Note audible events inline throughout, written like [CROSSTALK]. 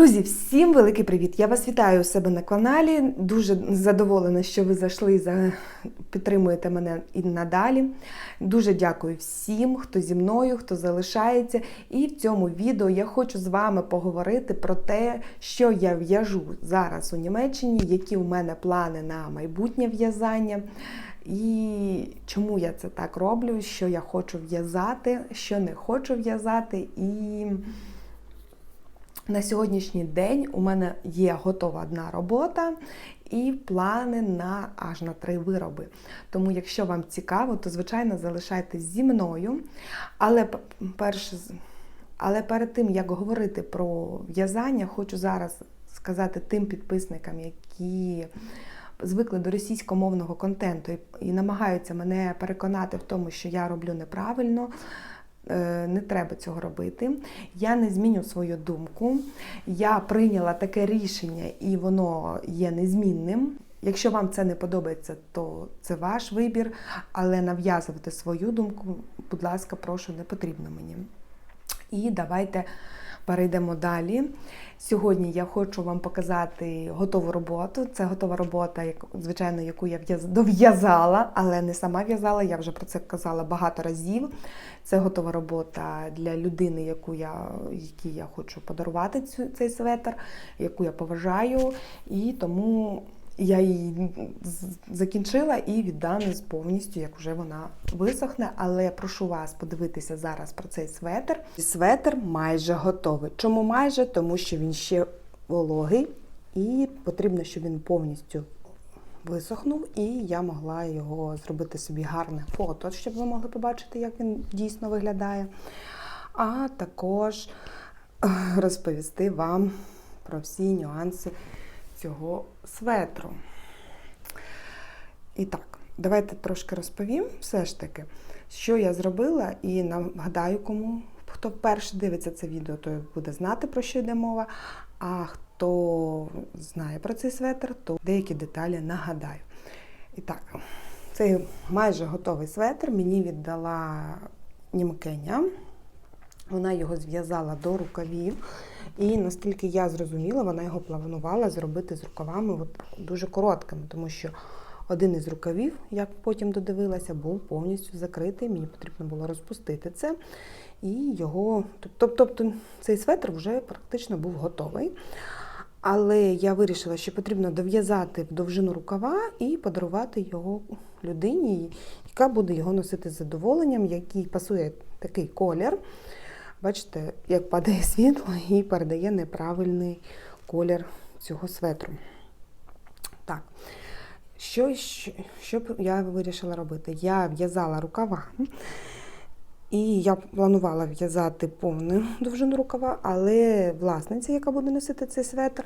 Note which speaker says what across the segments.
Speaker 1: Друзі, всім великий привіт! Я вас вітаю у себе на каналі. Дуже задоволена, що ви зайшли за підтримуєте мене і надалі. Дуже дякую всім, хто зі мною, хто залишається. І в цьому відео я хочу з вами поговорити про те, що я в'яжу зараз у Німеччині, які у мене плани на майбутнє в'язання. І чому я це так роблю, що я хочу в'язати, що не хочу в'язати. І на сьогоднішній день у мене є готова одна робота і плани на аж на три вироби. Тому, якщо вам цікаво, то звичайно залишайтесь зі мною. Але перше, але перед тим як говорити про в'язання, хочу зараз сказати тим підписникам, які звикли до російськомовного контенту і намагаються мене переконати в тому, що я роблю неправильно. Не треба цього робити. Я не зміню свою думку. Я прийняла таке рішення, і воно є незмінним. Якщо вам це не подобається, то це ваш вибір, але нав'язувати свою думку, будь ласка, прошу, не потрібно мені. І давайте перейдемо далі. Сьогодні я хочу вам показати готову роботу. Це готова робота, звичайно, яку я дов'язала, але не сама в'язала, я вже про це казала багато разів. Це готова робота для людини, яку я, якій я хочу подарувати цю, цей светр, яку я поважаю. І тому я її закінчила і віддам повністю, як вже вона висохне. Але я прошу вас подивитися зараз про цей светр. Светр майже готовий. Чому майже? Тому що він ще вологий, і потрібно, щоб він повністю висохнув, і я могла його зробити собі гарне фото, щоб ви могли побачити, як він дійсно виглядає. А також розповісти вам про всі нюанси цього светру. І так, давайте трошки розповім все ж таки, що я зробила, і нагадаю, кому хто вперше дивиться це відео, той буде знати, про що йде мова. А хто знає про цей светр, то деякі деталі нагадаю. І так, цей майже готовий светр мені віддала німкеня. Вона його зв'язала до рукавів. І наскільки я зрозуміла, вона його планувала зробити з рукавами от дуже короткими, тому що один із рукавів, як потім додивилася, був повністю закритий. Мені потрібно було розпустити це. І його, тобто цей светр вже практично був готовий. Але я вирішила, що потрібно дов'язати в довжину рукава і подарувати його людині, яка буде його носити з задоволенням, який пасує такий колір. Бачите, як падає світло і передає неправильний колір цього светру. Так, що, що, що я вирішила робити? Я в'язала рукава. І я планувала в'язати повну довжину рукава, але власниця, яка буде носити цей светр,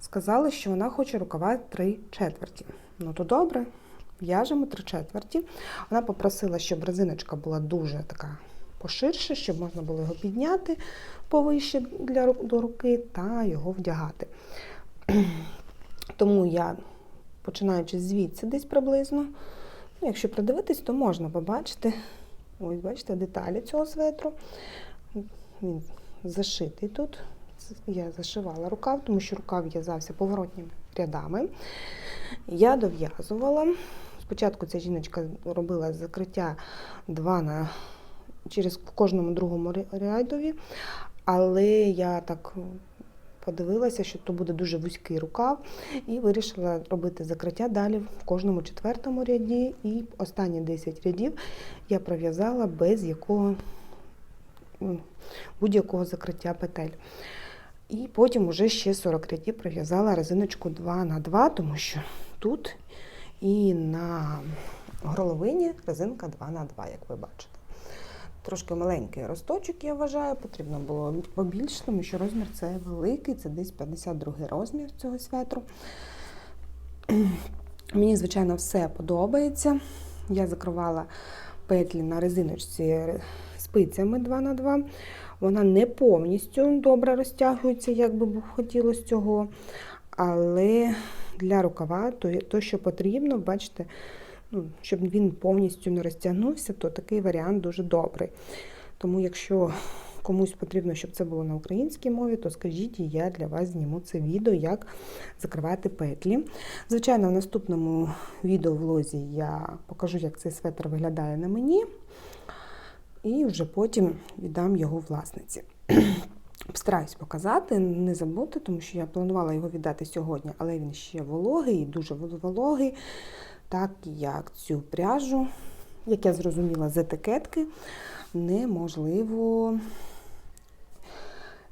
Speaker 1: сказала, що вона хоче рукава три четверті. Ну то добре, в'яжемо три четверті. Вона попросила, щоб резиночка була дуже така поширше, щоб можна було його підняти повище для до руки та його вдягати. [CLEARS THROAT] Тому я, починаючи звідси десь приблизно, ну, якщо придивитись, то можна побачити. Ось, бачите, деталі цього светру. Він зашитий тут. Я зашивала рукав, тому що рукав в'язався поворотніми рядами. Я дов'язувала. Спочатку ця жіночка робила закриття 2 на через кожному другому рядові, але я так подивилася, що то буде дуже вузький рукав, і вирішила робити закриття далі в кожному четвертому ряді. І останні 10 рядів я пров'язала без якого будь-якого закриття петель. І потім уже ще 40 рядів пров'язала резиночку 2 на 2 тому що тут і на горловині резинка 2 на 2 як ви бачите. Трошки маленький росточок, я вважаю, потрібно було побільше, тому що розмір це великий, це десь 52 розмір цього светру. [CLEARS THROAT] Мені, звичайно, все подобається. Я закривала петлі на резиночці спицями 2х2. Вона не повністю добре розтягується, як би хотілося цього. Але для рукава, то, то що потрібно, бачите, ну, щоб він повністю не розтягнувся, то такий варіант дуже добрий. Тому, якщо комусь потрібно, щоб це було на українській мові, то скажіть, і я для вас зніму це відео, як закривати петлі. Звичайно, в наступному відео-влозі я покажу, як цей светр виглядає на мені, і вже потім віддам його власниці. [CLEARS THROAT] Постараюсь показати, не забути, тому що я планувала його віддати сьогодні, але він ще вологий дуже вологий, так як цю пряжу, як я зрозуміла з етикетки, неможливо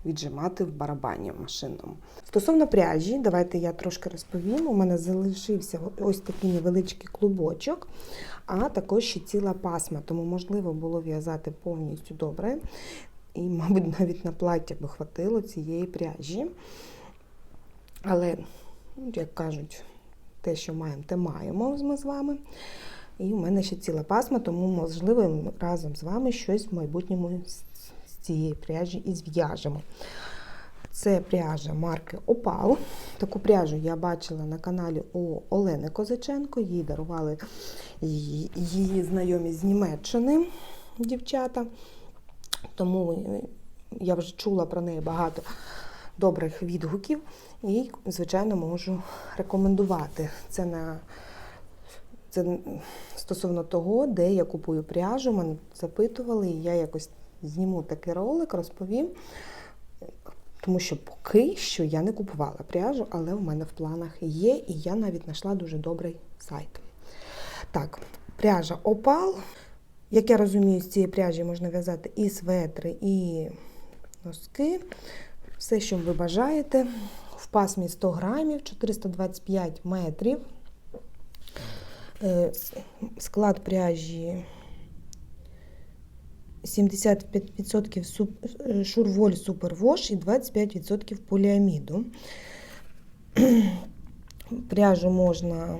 Speaker 1: віджимати в барабані машинному. Стосовно пряжі, давайте я трошки розповім. У мене залишився ось такий невеличкий клубочок, а також ще ціла пасма, тому можливо було в'язати повністю добре. І, мабуть, навіть на плаття би хватило цієї пряжі. Але, ну, як кажуть, те, що маємо, те маємо ми з вами. І у мене ще ціла пасма, тому, можливо, разом з вами щось в майбутньому з цієї пряжі і зв'яжемо. Це пряжа марки Опал. Таку пряжу я бачила на каналі у Олени Козаченко. Їй дарували її, її знайомі з Німеччини дівчата. Тому я вже чула про неї багато добрих відгуків і, звичайно, можу рекомендувати. Це на це стосовно того, де я купую пряжу. Мене запитували, і я якось зніму такий ролик, розповім. Тому що поки що я не купувала пряжу, але в мене в планах є, і я навіть знайшла дуже добрий сайт. Так, пряжа Опал. Як я розумію, з цієї пряжі можна в'язати і светри, і носки. Все, що ви бажаєте. Пасмі 100 грамів, 425 метрів. Е, Склад пряжі 75% шурволь супервош і 25% поліаміду. [CLEARS THROAT] Пряжу можна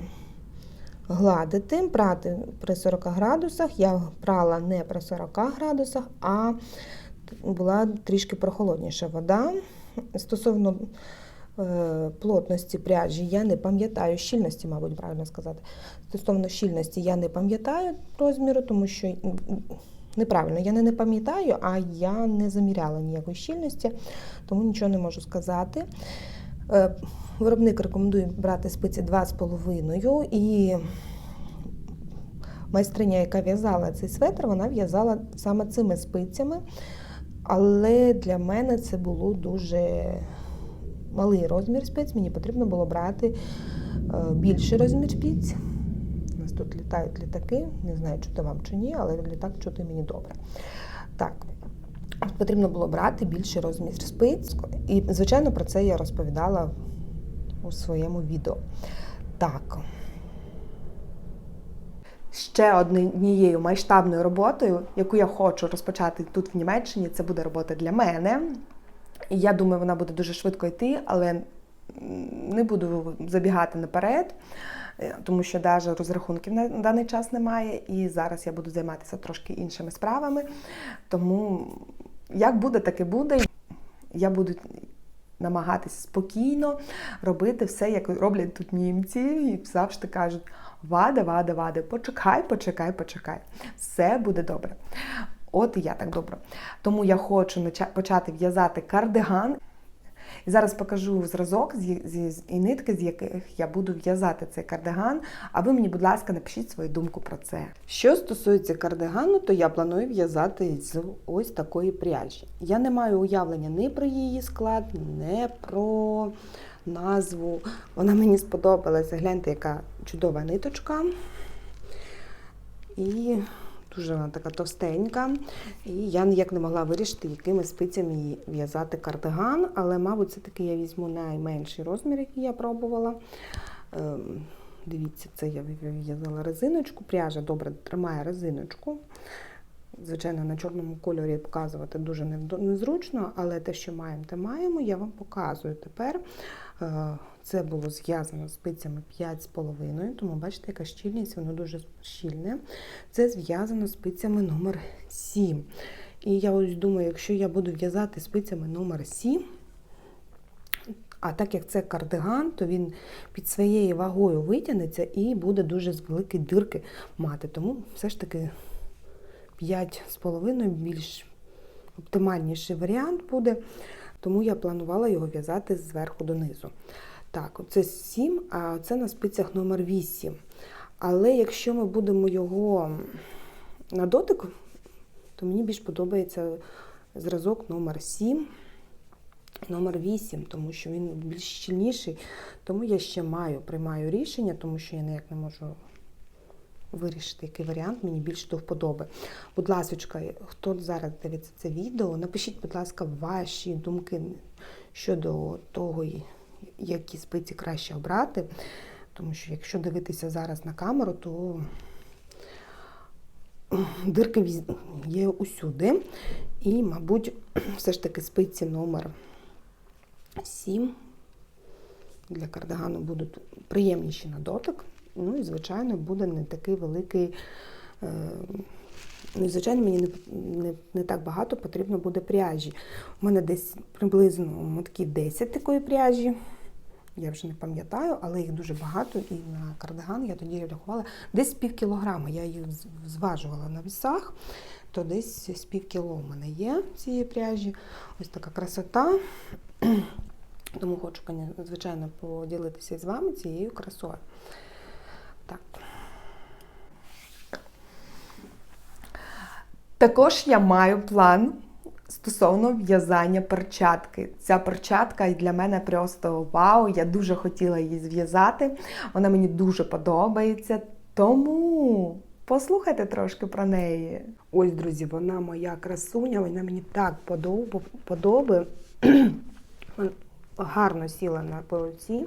Speaker 1: гладити, прати при 40 градусах. Я прала не при 40 градусах, а була трішки прохолодніша вода. Стосовно е, плотності пряжі, я не пам'ятаю, щільності, мабуть, правильно сказати. Стосовно щільності я не пам'ятаю розміру, тому що неправильно, я не, не пам'ятаю, а я не заміряла ніякої щільності, тому нічого не можу сказати. Е, Виробник рекомендує брати спиці 2,5 і майстриня, яка в'язала цей светр, вона в'язала саме цими спицями. Але для мене це було дуже малий розмір спиць. Мені потрібно було брати більший розмір спиць. У нас тут літають літаки, не знаю, чути вам чи ні, але літак чути мені добре. Так, потрібно було брати більший розмір спиць. І, звичайно, про це я розповідала у своєму відео. Так. Ще однією масштабною роботою, яку я хочу розпочати тут в Німеччині, це буде робота для мене. Я думаю, вона буде дуже швидко йти, але не буду забігати наперед, тому що навіть розрахунків на даний час немає. І зараз я буду займатися трошки іншими справами. Тому як буде, так і буде. Я буду намагатися спокійно робити все, як роблять тут німці, і завжди кажуть: Вада, вада, вада, почекай, почекай, почекай. Все буде добре. От і я так добре. Тому я хочу почати в'язати кардиган. І зараз покажу зразок і нитки, з яких я буду в'язати цей кардиган. А ви мені, будь ласка, напишіть свою думку про це. Що стосується кардигану, то я планую в'язати з ось такої пряжі. Я не маю уявлення ні про її склад, ні про назву. Вона мені сподобалася. Гляньте, яка чудова ниточка. І дуже вона така товстенька. І я ніяк не могла вирішити, якими спицями в'язати кардиган, але, мабуть, це таки я візьму найменший розмір, який я пробувала. Ем, дивіться, це я в'язала резиночку. Пряжа добре тримає резиночку. Звичайно, на чорному кольорі показувати дуже незручно, але те, що маємо, те маємо, я вам показую тепер. Е, це було зв'язано з спицями 5,5, тому бачите, яка щільність, воно дуже щільне. Це зв'язано з спицями номер 7. І я ось думаю, якщо я буду в'язати спицями номер 7, а так як це кардиган, то він під своєю вагою витягнеться і буде дуже великі дирки мати. Тому все ж таки 5,5 більш оптимальніший варіант буде, тому я планувала його в'язати зверху донизу. Так, оце 7, а це на спицях номер 8. Але якщо ми будемо його на дотик, то мені більш подобається зразок номер 7, номер 8, тому що він більш щільніший. Тому я ще маю, приймаю рішення, тому що я ніяк не можу вирішити, який варіант мені більше до вподоби. Будь ласка, хто зараз дивиться це відео, напишіть, будь ласка, ваші думки щодо того, які спиці краще обрати. Тому що якщо дивитися зараз на камеру, то дирки є усюди. І, мабуть, все ж таки спиці номер 7 для кардигану будуть приємніші на дотик. Ну і, звичайно, буде не такий великий. е, Ну, звичайно, мені не, не, не так багато потрібно буде пряжі. У мене десь приблизно мотки 10 такої пряжі. Я вже не пам'ятаю, але їх дуже багато. І на кардиган я тоді рахувала десь пів кілограма. Я її зважувала на вісах, то десь з пів кіло в мене є цієї пряжі. Ось така красота. [CLEARS THROAT] Тому хочу, звичайно, поділитися з вами цією красою. Так. Також я маю план стосовно в'язання перчатки. Ця перчатка для мене просто вау. Я дуже хотіла її зв'язати. Вона мені дуже подобається. Тому послухайте трошки про неї. Ось, друзі, вона моя красуня, вона мені так подоб- подобає. [CLEARS THROAT] Гарно сіла на полоці.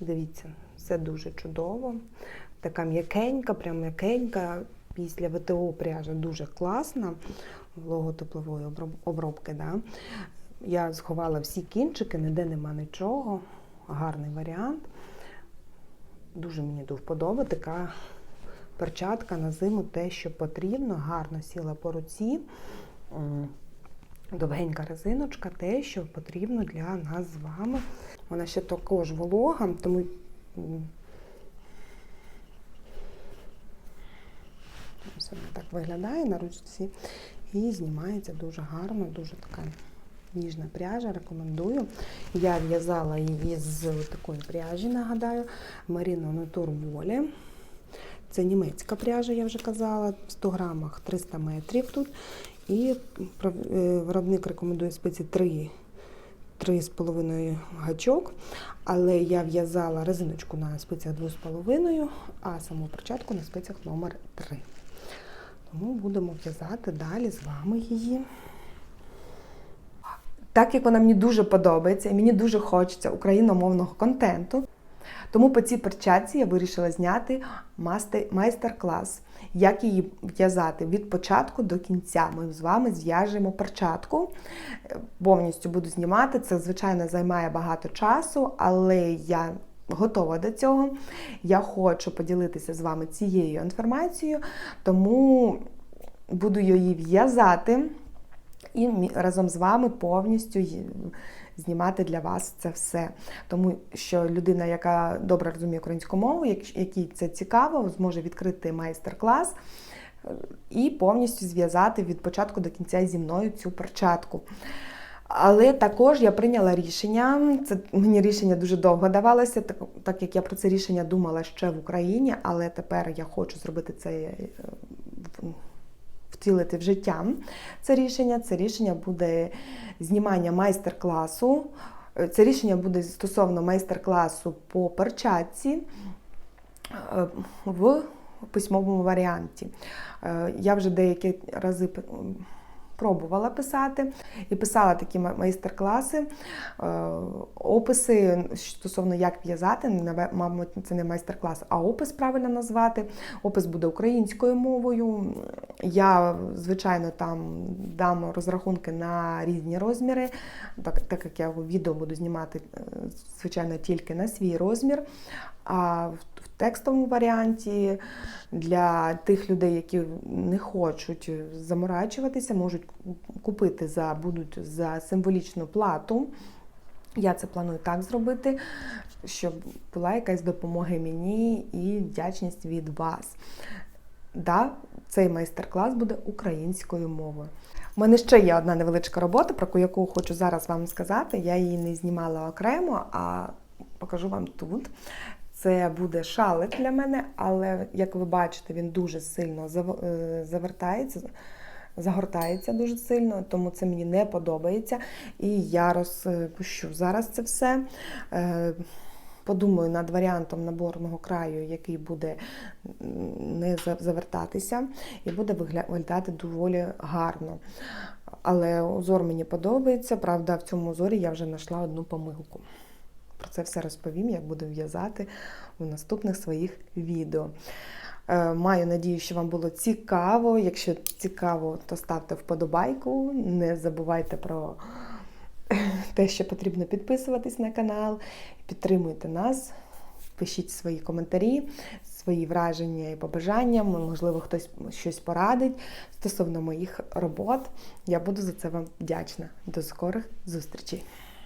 Speaker 1: Дивіться, все дуже чудово. Така м'якенька, прям м'якенька. Після ВТО пряжа дуже класна, вологотеплової обробки. Да? Я сховала всі кінчики, ніде нема нічого. Гарний варіант. Дуже мені до вподоби. Така перчатка на зиму те, що потрібно. Гарно сіла по руці. Довгенька резиночка, те, що потрібно для нас з вами. Вона ще також волога, тому так виглядає на ручці і знімається дуже гарно, дуже така ніжна пряжа, рекомендую. Я в'язала її з такої пряжі, нагадаю, Merino Natur Wolle. Це німецька пряжа, я вже казала, в 100 грамах 300 метрів тут. І е, виробник рекомендує спиці 3, 3,5 гачок, але я в'язала резиночку на спицях 2,5, а саму перчатку на спицях номер 3. Тому будемо в'язати далі з вами її. Так як вона мені дуже подобається і мені дуже хочеться україномовного контенту, тому по цій перчатці я вирішила зняти майстер-клас, як її в'язати від початку до кінця. Ми з вами зв'яжемо перчатку. Повністю буду знімати. Це, звичайно, займає багато часу, але я готова до цього. Я хочу поділитися з вами цією інформацією, тому буду її в'язати і разом з вами повністю знімати для вас це все. Тому що людина, яка добре розуміє українську мову, якій це цікаво, зможе відкрити майстер-клас е, і повністю зв'язати від початку до кінця зі мною цю перчатку. Але також я прийняла рішення. Це мені рішення дуже довго давалося, так, так як я про це рішення думала ще в Україні, але тепер я хочу зробити це е, втілити в життя це рішення. Це рішення буде знімання майстер-класу. Е, Це рішення буде стосовно майстер-класу по перчатці е, в письмовому варіанті. Е, Я вже деякі рази пробувала писати і писала такі майстер-класи, е, описи стосовно як в'язати. Мабуть, це не майстер-клас, а опис правильно назвати. Опис буде українською мовою. Я, звичайно, там дам розрахунки на різні розміри, так, так як я відео буду знімати, е, звичайно, тільки на свій розмір. А в текстовому варіанті для тих людей, які не хочуть заморачуватися, можуть купити за будуть за символічну плату. Я це планую так зробити, щоб була якась допомога мені і вдячність від вас. Да, цей майстер-клас буде українською мовою. У мене ще є одна невеличка робота, про яку хочу зараз вам сказати. Я її не знімала окремо, а покажу вам тут. Це буде шалик для мене, але як ви бачите, він дуже сильно е, завертається, загортається дуже сильно, тому це мені не подобається. І я розпущу зараз це все. Е, Подумаю над варіантом наборного краю, який буде не завертатися і буде виглядати доволі гарно. Але узор мені подобається. Правда, в цьому узорі я вже знайшла одну помилку. Про це все розповім, як буду в'язати у наступних своїх відео. Е, Маю надію, що вам було цікаво. Якщо цікаво, то ставте вподобайку. Не забувайте про [LAUGHS] те, що потрібно підписуватись на канал, підтримуйте нас, пишіть свої коментарі, свої враження і побажання. Можливо, хтось щось порадить стосовно моїх робот. Я буду за це вам вдячна. До скорих зустрічей!